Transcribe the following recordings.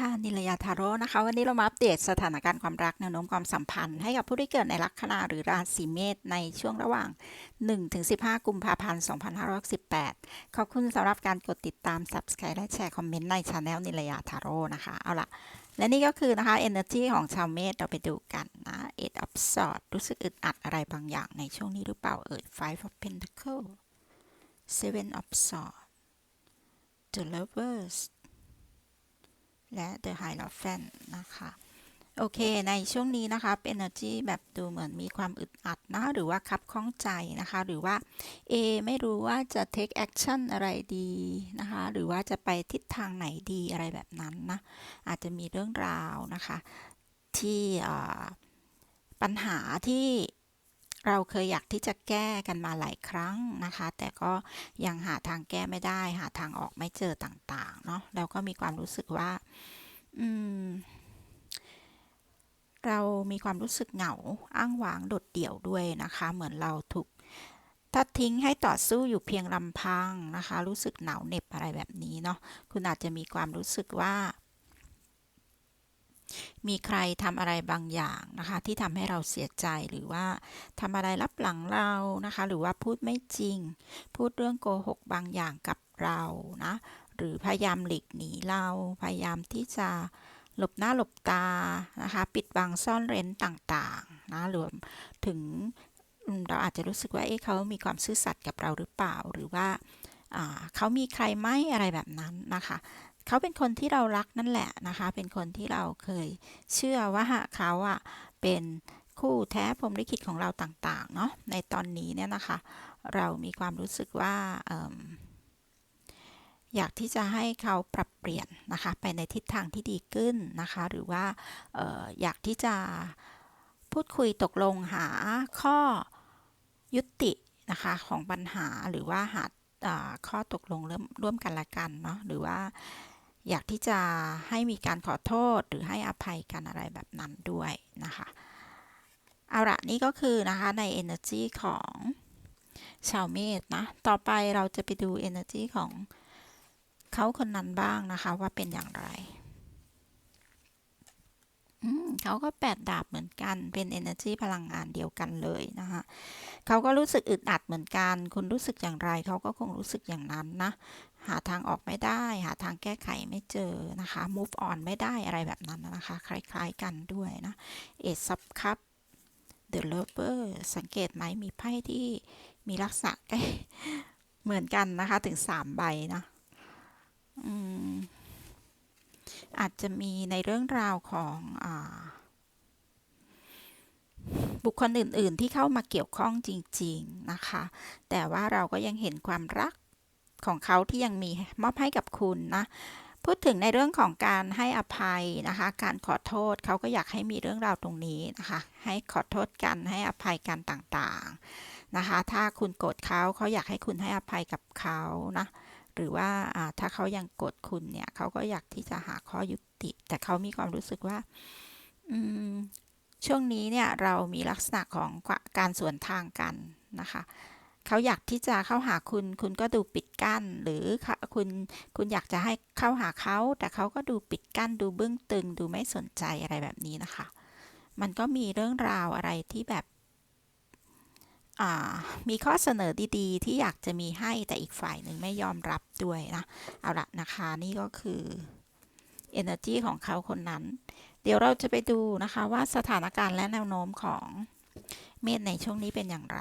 ค่ะนิลยาทาโร่นะคะ วันนี้เรามาอัปเดตสถานการณ์ความรักแนวโน้มความสัมพันธ์ให้กับผู้ที่เกิดในลัคนาหรือราศีเมษในช่วงระหว่าง 1-15 กุมภาพันธ์ 2518 ขอบคุณสำหรับการกดติดตาม Subscribe และแชร์คอมเมนต์ในช anel นิลยาทาโร่นะคะ เอาละและนี่ก็คือนะคะ Energy ของชาวเมษเราไปดูกันนะ Eight of Swords รู้สึกอึดอัดอะไรบางอย่างในช่วงนี้หรือเปล่าเอ่ย Five of Pentacles Seven of Swords The Lovers และ The Hierophant นะคะ โอเค ในช่วงนี้นะคะ เป็น energy แบบดูเหมือนมีความอึดอัดนะหรือว่าคับข้องใจนะคะ หรือว่า A ไม่รู้ว่าจะ take action อะไรดีนะคะ หรือว่าจะไปทิศทางไหนดีอะไรแบบนั้นนะ อาจจะมีเรื่องราวนะคะ ที่ปัญหาที่ เราเคยอยากที่จะแก้กันมาหลายครั้งนะคะ แต่ก็ยังหาทางแก้ไม่ได้ หาทางออกไม่เจอต่างๆเนาะแล้วก็มีความรู้สึกว่า อืม เรามีความรู้สึกเหงาอ้างว้างโดดเดี่ยวด้วยนะคะ เหมือนเราถูกทัดทิ้งให้ต่อสู้อยู่เพียงลำพังนะคะ รู้สึกหนาวเหน็บอะไรแบบนี้เนาะคุณอาจจะมีความรู้สึกว่า มีใครทำอะไรบางอย่างนะคะ ที่ทำให้เราเสียใจหรือว่าทำอะไรรับหลังเรานะคะ หรือว่าพูดไม่จริง พูดเรื่องโกหกบางอย่างกับเรานะหรือพยายามหลีกหนีเราพยายามที่จะหลบหน้าหลบตานะคะ ปิดบังซ่อนเร้นต่างๆนะรวมถึงเราอาจจะรู้สึกว่าเอ๊ะเขามีความซื่อสัตย์กับเราหรือเปล่า หรือว่าเขามีใครไหมอะไรแบบนั้นนะคะ เขาเป็นคนที่เรารักนั่นแหละนะคะ เป็นคนที่เราเคยเชื่อว่าเขาอะเป็นคู่แท้พรมลิขิตของเราต่างๆเนาะในตอนนี้เนี่ยนะคะ เรามีความรู้สึกว่าอยากที่จะให้เขาปรับเปลี่ยนนะคะไปในทิศทางที่ดีขึ้นนะคะ หรือว่าอออยากที่จะพูดคุยตกลงหาข้อยุตินะคะของปัญหาหรือว่าหาอ่าข้อตกลงร่วมร่วมกันละกันเนาะหรือว่า อยากที่จะให้มีการขอโทษหรือให้อภัยกันอะไรแบบนั้นด้วยนะคะเอาละนี่ก็คือนะคะใน energy ของชาวเมษนะ ต่อไปเราจะไปดู energy ของเขาคนนั้นบ้างนะคะว่าเป็นอย่างไรอืมเขาก็แปดดาบเหมือนกันเป็น energy พลังงานเดียวกันเลยนะคะเขาก็รู้สึกอึดอัดเหมือนกัน คุณรู้สึกอย่างไร เขาก็คงรู้สึกอย่างนั้นนะ หาทางออกไม่ได้ หาทางแก้ไขไม่เจอนะคะ move on ไม่ได้อะไรแบบนั้นนะคะ คล้ายๆกันด้วยนะ Ace of Cup The Lover สังเกตไหมมีไพ่ที่มีลักษณะใกล้เหมือนกันนะคะ ถึงสามใบนะอืมอาจจะมีในเรื่องราวของอบุคคลอื่น ๆ ที่เข้ามาเกี่ยวข้องจริง ๆ นะคะ แต่ว่าเราก็ยังเห็นความรัก ของเขาที่ยังมีมอบให้กับคุณนะพูดถึงในเรื่องของการให้อภัยนะคะ การขอโทษเขาก็อยากให้มีเรื่องราวตรงนี้นะคะ ให้ขอโทษกันให้อภัยกันต่างๆนะคะ ถ้าคุณโกรธเขาเขาอยากให้คุณให้อภัยกับเขานะหรือว่าถ้าเขายังโกรธคุณเนี่ยเขาก็อยากที่จะหาข้อยุติ แต่เขามีความรู้สึกว่าอืมช่วงนี้เนี่ยเรามีลักษณะของการสวนทางกันนะคะ เขาอยากที่จะเข้าหาคุณ คุณก็ดูปิดกั้น หรือคุณคุณอยากจะให้เข้าหาเขา แต่เขาก็ดูปิดกั้น ดูเบื้องตึง ดูไม่สนใจอะไรแบบนี้นะคะ มันก็มีเรื่องราวอะไรที่แบบมีข้อเสนอดีๆ ที่อยากจะมีให้แต่อีกฝ่ายหนึ่งไม่ยอมรับด้วยนะ เอาละนะคะนี่ก็คือ energy ของเขาคนนั้น เดี๋ยวเราจะไปดูนะคะว่าสถานการณ์และแนวโน้มของเมษในช่วงนี้เป็นอย่างไร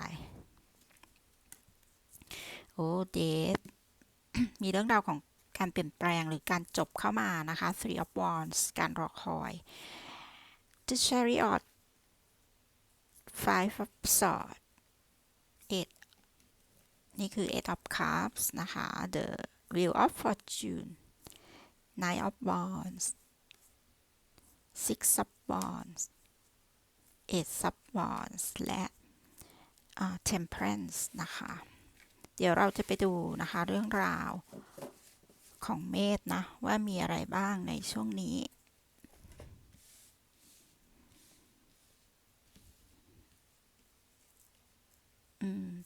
โอ้เดทมีเรื่องราวของการเปลี่ยนแปลงหรือการจบเข้ามานะคะ three of wands การรอคอย the chariot five of swords eight นี่คือ eight of cups นะคะ the wheel of fortune nine of wands six of wands eight of wands และ temperance นะคะ เดี๋ยวเราจะไปดูนะคะเรื่องราวของเมษนะ ว่ามีอะไรบ้างในช่วงนี้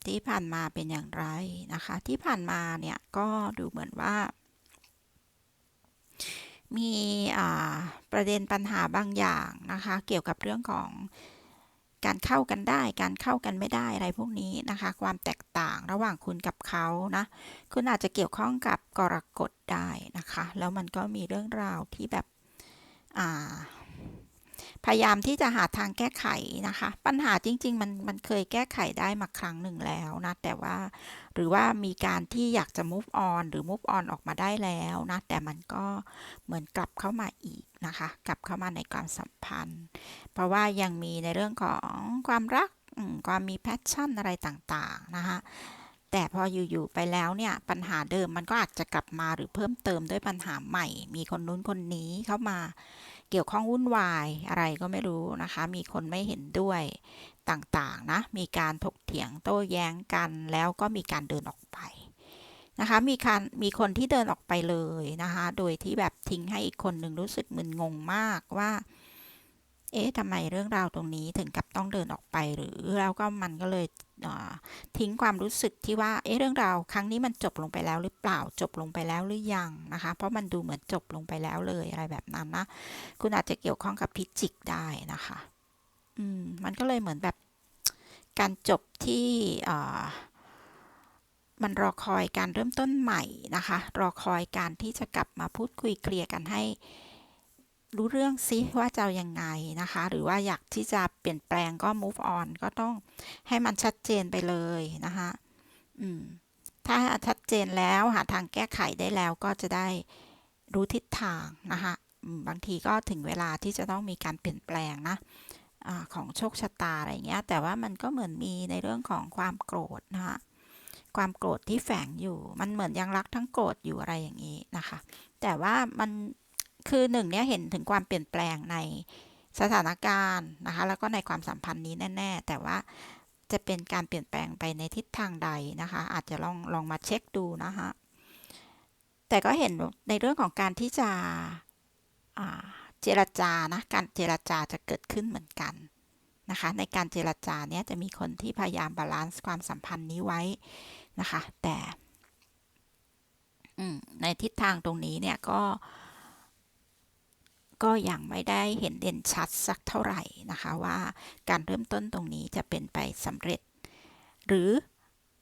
ที่ผ่านมาเป็นอย่างไรนะคะ ที่ผ่านมาเนี่ยก็ดูเหมือนว่า มีประเด็นปัญหาบางอย่างนะคะ เกี่ยวกับเรื่องของ การเข้ากันได้ การเข้ากันไม่ได้อะไรพวกนี้นะคะ ความแตกต่างระหว่างคุณกับเขานะ คุณอาจจะเกี่ยวข้องกับกรกฎได้นะคะ แล้วมันก็มีเรื่องราวที่แบบอ่า พยายามที่จะหาทางแก้ไขนะคะ ปัญหาจริง ๆ มันมันเคยแก้ไขได้มาครั้งหนึ่งแล้วนะ แต่ว่าหรือว่ามีการที่อยากจะ move on หรือ move on ออกมาได้แล้วนะ แต่มันก็เหมือนกลับเข้ามาอีกนะคะ กลับเข้ามาในความสัมพันธ์ เพราะว่ายังมีในเรื่องของความรักความมี passion อะไรต่างๆนะคะแต่พออยู่ๆไปแล้วเนี่ยปัญหาเดิมมันก็อาจจะกลับมาหรือเพิ่มเติมด้วยปัญหาใหม่ มีคนนู้นคนนี้เข้ามา เกี่ยวข้องวุ่นวายอะไรก็ไม่รู้นะคะ มีคนไม่เห็นด้วยต่างๆนะ มีการถกเถียงโต้แย้งกันแล้วก็มีการเดินออกไปนะคะ มีการมีคนที่เดินออกไปเลยนะคะ โดยที่แบบทิ้งให้อีกคนหนึ่งรู้สึกมึนงงมากว่า เอ๊ะทำไมเรื่องราวตรงนี้ถึงกับต้องเดินออกไปหรือแล้วก็มันก็เลยทิ้งความรู้สึกที่ว่าเอ๊ะเรื่องราวครั้งนี้มันจบลงไปแล้วหรือเปล่าจบลงไปแล้วหรือยังนะคะ เพราะมันดูเหมือนจบลงไปแล้วเลยอะไรแบบนั้นนะคุณอาจจะเกี่ยวข้องกับพิจิกได้นะคะ อืมมันก็เลยเหมือนแบบการจบที่มันรอคอยการเริ่มต้นใหม่นะคะ รอคอยการที่จะกลับมาพูดคุยเคลียร์กันให้ รู้เรื่องซิว่าจะยังไงนะคะ หรือว่าอยากที่จะเปลี่ยนแปลงก็ move on ก็ต้องให้มันชัดเจนไปเลยนะคะอืมถ้าชัดเจนแล้วหาทางแก้ไขได้แล้วก็จะได้รู้ทิศทางนะคะบางทีก็ถึงเวลาที่จะต้องมีการเปลี่ยนแปลงนะอของโชคชะตาอะไรเงี้ย แต่ว่ามันก็เหมือนมีในเรื่องของความโกรธนะคะความโกรธที่แฝงอยู่ มันเหมือนยังรักทั้งโกรธอยู่อะไรอย่างนี้นะคะ แต่ว่ามัน คือหนึ่งเนี่ยเห็นถึงความเปลี่ยนแปลงในสถานการณ์นะคะ แล้วก็ในความสัมพันธ์นี้แน่ ๆ แต่ว่าจะเป็นการเปลี่ยนแปลงไปในทิศทางใดนะคะ อาจจะลองลองมาเช็คดูนะคะแต่ก็เห็นในเรื่องของการที่จะเจรจานะการเจรจาจะเกิดขึ้นเหมือนกันนะคะ ในการเจรจาเนี้ยจะมีคนที่พยายามบาลานซ์ความสัมพันธ์นี้ไว้นะคะ แต่ในทิศทางตรงนี้เนี่ยก็ ก็ยังไม่ได้เห็นเด่นชัดสักเท่าไหร่นะคะว่าการเริ่มต้นตรงนี้จะเป็นไปสำเร็จ หรือ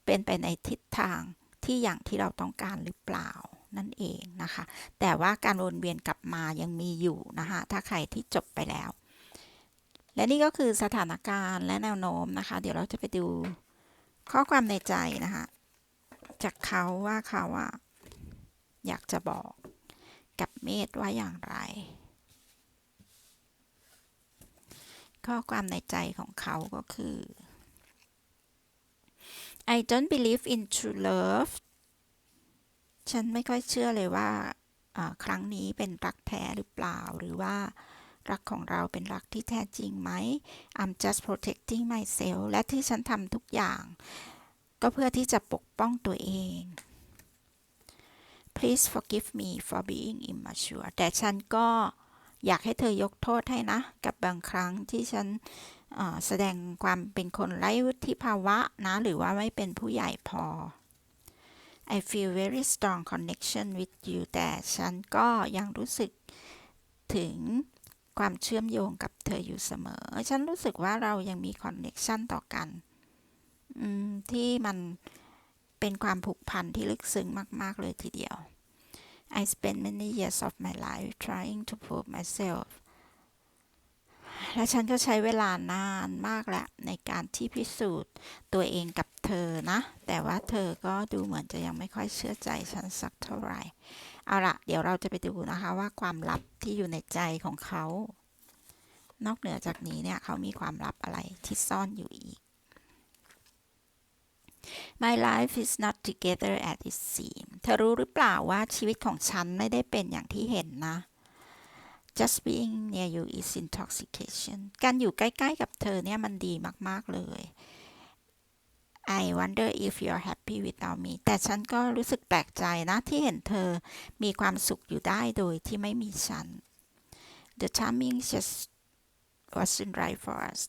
เป็นไปในทิศทางที่อย่างที่เราต้องการหรือเปล่านั่นเองนะคะ แต่ว่าการวนเวียนกลับมายังมีอยู่นะคะถ้าใครที่จบไปแล้ว และนี่ก็คือสถานการณ์และแนวโน้มนะคะ เดี๋ยวเราจะไปดูข้อความในใจนะคะจากเขาว่าเขาว่าอยากจะบอกกับเมธว่าอย่างไร ข้อความในใจของเขาก็คือ I don't believe in true love ฉันไม่ค่อยเชื่อเลยว่าครั้งนี้เป็นรักแท้หรือเปล่า หรือว่ารักของเราเป็นรักที่แท้จริงไหม I'm just protecting myself และที่ฉันทำทุกอย่าง ก็เพื่อที่จะปกป้องตัวเอง Please forgive me for being immature แต่ฉันก็ อยากให้เธอยกโทษให้นะ กับบางครั้งที่ฉันแสดงความเป็นคนไร้วุฒิภาวะนะ หรือว่าไม่เป็นผู้ใหญ่พอ I feel very strong connection with you แต่ฉันก็ยังรู้สึกถึงความเชื่อมโยงกับเธออยู่เสมอ ฉันรู้สึกว่าเรายังมีคอนเน็ชันต่อกันที่มันเป็นความผูกพันที่ลึกซึ้งมาก ๆ เลยทีเดียว I spent many years of my life trying to prove myself และฉันก็ใช้เวลานานมากแหละในการที่พิสูจน์ตัวเองกับเธอนะ แต่ว่าเธอก็ดูเหมือนจะยังไม่ค่อยเชื่อใจฉันสักเท่าไหร่ เอาละเดี๋ยวเราจะไปดูนะคะว่าความลับที่อยู่ในใจของเขา นอกเหนือจากนี้เนี่ยเขามีความลับอะไรที่ซ่อนอยู่อีก My life is not together as it seems เธอรู้หรือเปล่าว่าชีวิตของฉันไม่ได้เป็นอย่างที่เห็นนะ Just being near you is intoxication การอยู่ใกล้ๆกับเธอเนี่ยมันดีมากๆเลย I wonder if you're happy without me แต่ฉันก็รู้สึกแปลกใจนะที่เห็นเธอมีความสุขอยู่ได้โดยที่ไม่มีฉัน The timing just wasn't right for us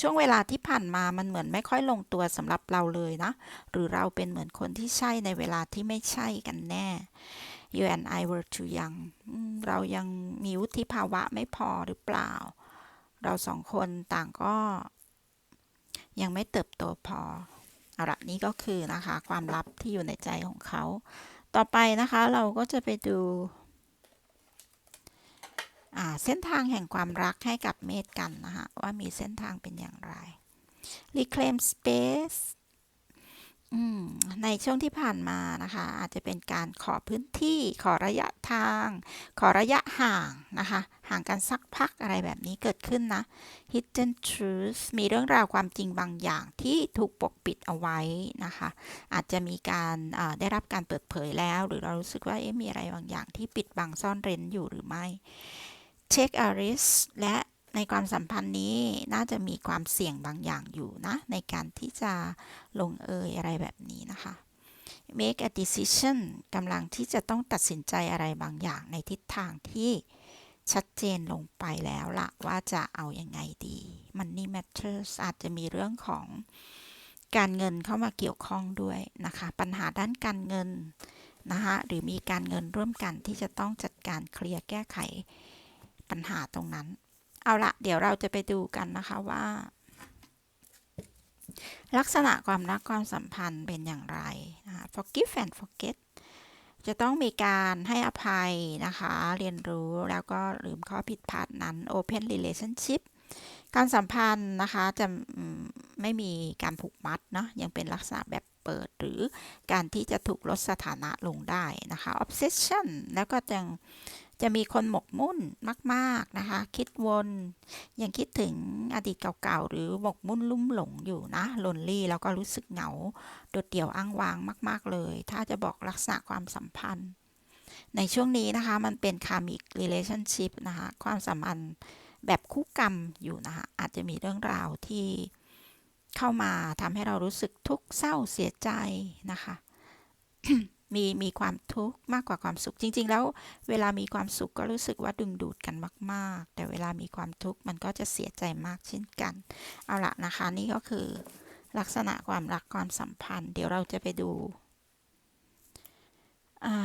ช่วงเวลาที่ผ่านมามันเหมือนไม่ค่อยลงตัวสำหรับเราเลยนะ หรือเราเป็นเหมือนคนที่ใช่ในเวลาที่ไม่ใช่กันแน่ you and I were too young เรายังมีวุฒิภาวะไม่พอหรือเปล่า เราสองคนต่างก็ ยังไม่เติบโตพอเอาละนี่ก็คือนะคะ ความลับที่อยู่ในใจของเขา ต่อไปนะคะเราก็จะไปดู เส้นทางแห่งความรักให้กับเมธกันนะคะว่ามีเส้นทางเป็นอย่างไร reclaim space ในช่วงที่ผ่านมานะคะ อาจจะเป็นการขอพื้นที่ขอระยะทาง ขอระยะห่างนะคะ ห่างกันสักพักอะไรแบบนี้เกิดขึ้นนะ hidden truth มีเรื่องราวความจริงบางอย่างที่ถูกปกปิดเอาไว้นะคะ อาจจะมีการได้รับการเปิดเผยแล้ว หรือเรารู้สึกว่าเอ๊ะมีอะไรบางอย่างที่ปิดบังซ่อนเร้นอยู่หรือไม่ take a risk และในความสัมพันธ์นี้น่าจะมีความเสี่ยงบางอย่างอยู่นะ ในการที่จะลงเอยอะไรแบบนี้นะคะ make a decision กำลังที่จะต้องตัดสินใจอะไรบางอย่างในทิศทางที่ชัดเจนลงไปแล้วละว่าจะเอาอยัางไงดี money matters อาจจะมีเรื่องของการเงินเข้ามาเกี่ยวข้องด้วยนะคะ ปัญหาด้านการเงินนะคะหรือมีการเงินร่วมกันที่จะต้องจัดการเคลียร์แก้ไข ปัญหาตรงนั้น เอาละเดี๋ยวเราจะไปดูกันนะคะว่า ลักษณะความรักความสัมพันธ์เป็นอย่างไรนะคะ forgive and forget จะต้องมีการให้อภัยนะคะ เรียนรู้แล้วก็ลืมข้อผิดพลาดนั้น open relationship การสัมพันธ์นะคะจะไม่มีการผูกมัดเนาะยังเป็นลักษณะแบบเปิด หรือการที่จะถูกลดสถานะลงได้นะคะ obsession แล้วก็จะ จะมีคนหมกมุ่นมากๆนะคะ คิดวนยังคิดถึงอดีตเก่าๆ หรือหมกมุ่นลุ่มหลงอยู่นะลนลี่แล้วก็รู้สึกเหงาโดดเดี่ยวอ้างว้างมาก ๆเลย ถ้าจะบอกลักษณะความสัมพันธ์ ในช่วงนี้นะคะ มันเป็นคามิก relationship นะคะ ความสัมพันธ์แบบคู่กรรมอยู่นะคะ อาจจะมีเรื่องราวที่เข้ามาทำให้เรารู้สึกทุกข์เศร้าเสียใจนะคะ มีมีความทุกข์มากกว่าความสุขจริง ๆ แล้วเวลามีความสุขก็รู้สึกว่าดึงดูดกันมาก ๆ แต่เวลามีความทุกข์มันก็จะเสียใจมากเช่นกัน เอาละนะคะนี่ก็คือ ลักษณะความรักความสัมพันธ์ เดี๋ยวเราจะไปดู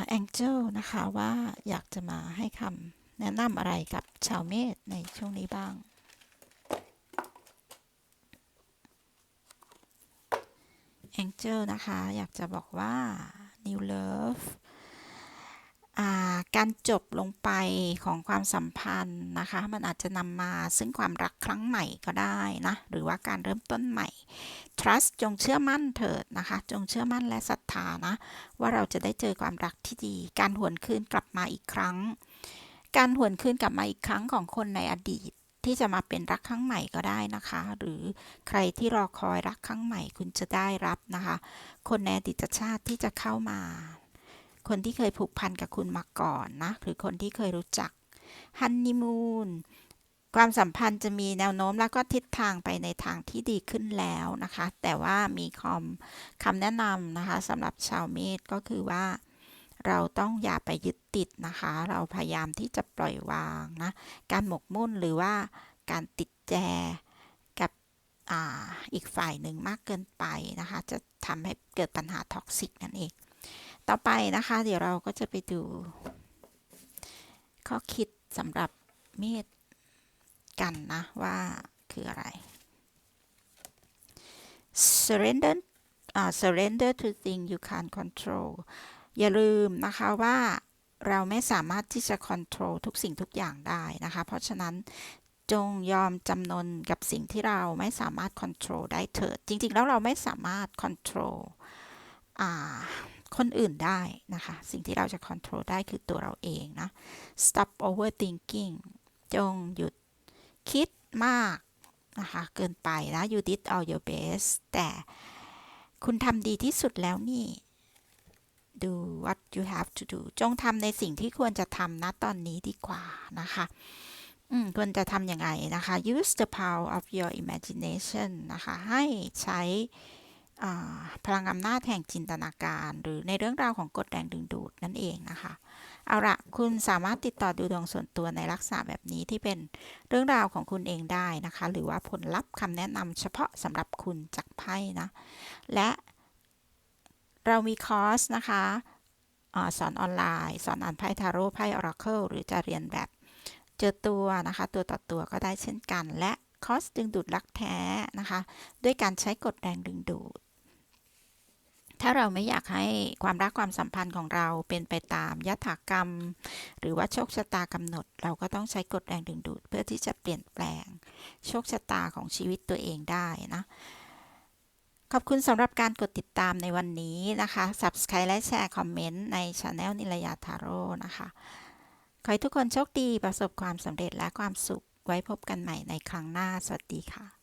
แองเจิลนะคะว่าอยากจะมาให้คำแนะนำอะไรกับชาวเมษในช่วงนี้บ้างแองเจิลนะคะ อยากจะบอกว่า New Love การจบลงไปของความสัมพันธ์นะคะ มันอาจจะนำมาซึ่งความรักครั้งใหม่ก็ได้นะ หรือว่าการเริ่มต้นใหม่ trust จงเชื่อมั่นเถิดนะคะ จงเชื่อมั่นและศรัทธานะ ว่าเราจะได้เจอความรักที่ดี การหวนคืนกลับมาอีกครั้ง การหวนคืนกลับมาอีกครั้งของคนในอดีต ที่จะมาเป็นรักครั้งใหม่ก็ได้นะคะ หรือใครที่รอคอยรักครั้งใหม่คุณจะได้รับนะคะ คนในอดีตชาติที่จะเข้ามา คนที่เคยผูกพันกับคุณมาก่อนนะ หรือคนที่เคยรู้จักฮันนีมูนความสัมพันธ์จะมีแนวโน้มแล้วก็ทิศทางไปในทางที่ดีขึ้นแล้วนะคะ แต่ว่ามีคำคำแนะนำนะคะสำหรับชาวเมษก็คือว่า เราต้องอย่าไปยึดติดนะคะ เราพยายามที่จะปล่อยวางนะ การหมกมุ่นหรือว่าการติดแจกับออีกฝ่ายหนึ่งมากเกินไปนะคะ จะทำให้เกิดปัญหาท็อกซิกนั่นเอง ต่อไปนะคะ เดี๋ยวเราก็จะไปดู ข้อคิดสำหรับเมษกันนะว่าคืออะไร surrender uh, surrender to things you can't control อย่าลืมนะคะว่าเราไม่สามารถที่จะ control ทุกสิ่งทุกอย่างได้นะคะ เพราะฉะนั้นจงยอมจำนนกับสิ่งที่เราไม่สามารถ control ได้เถิด จริง ๆ แล้วเราไม่สามารถ control คนอื่นได้นะคะ สิ่งที่เราจะ control ได้คือตัวเราเองนะ stop overthinking จงหยุดคิดมากนะคะ เกินไปนะ you did all your best แต่คุณทำดีที่สุดแล้วนี่ do what you have to do จงทำในสิ่งที่ควรจะทำนะตอนนี้ดีกว่านะคะควรจะทำยังไงนะคะ use the power of your imagination นะคะ ให้ใช้พลังอำนาจแห่งจินตนาการ หรือในเรื่องราวของกฎแรงดึงดูดนั่นเองนะคะ เอาละคุณสามารถติดต่อดูดวงส่วนตัวในลักษณะแบบนี้ที่เป็นเรื่องราวของคุณเองได้นะคะ หรือว่าผลลัพธ์คำแนะนำเฉพาะสำหรับคุณจากไพ่นะ และ เรามีคอร์สนะคะอสอนออนไลน์ สอนอ่านไพ่ทาโร่ไพ่ออราเคิลหรือจะเรียนแบบเจอตัวนะคะ ตัวต่อตัวก็ได้เช่นกัน และคอร์สดึงดูดรักแท้นะคะ ด้วยการใช้กฎแรงดึงดูด ถ้าเราไม่อยากให้ความรักความสัมพันธ์ของเราเป็นไปตามยถากรรม หรือว่าโชคชะตากำหนด เราก็ต้องใช้กฎแรงดึงดูด เพื่อที่จะเปลี่ยนแปลง โชคชะตาของชีวิตตัวเองได้นะ ขอบคุณสำหรับการกดติดตามในวันนี้นะคะ Subscribe และแชร์คอมเมนต์ใน Channel นิลยาทาโร่นะคะ ขอให้ทุกคนโชคดีประสบความสำเร็จและความสุข ไว้พบกันใหม่ในครั้งหน้า สวัสดีค่ะ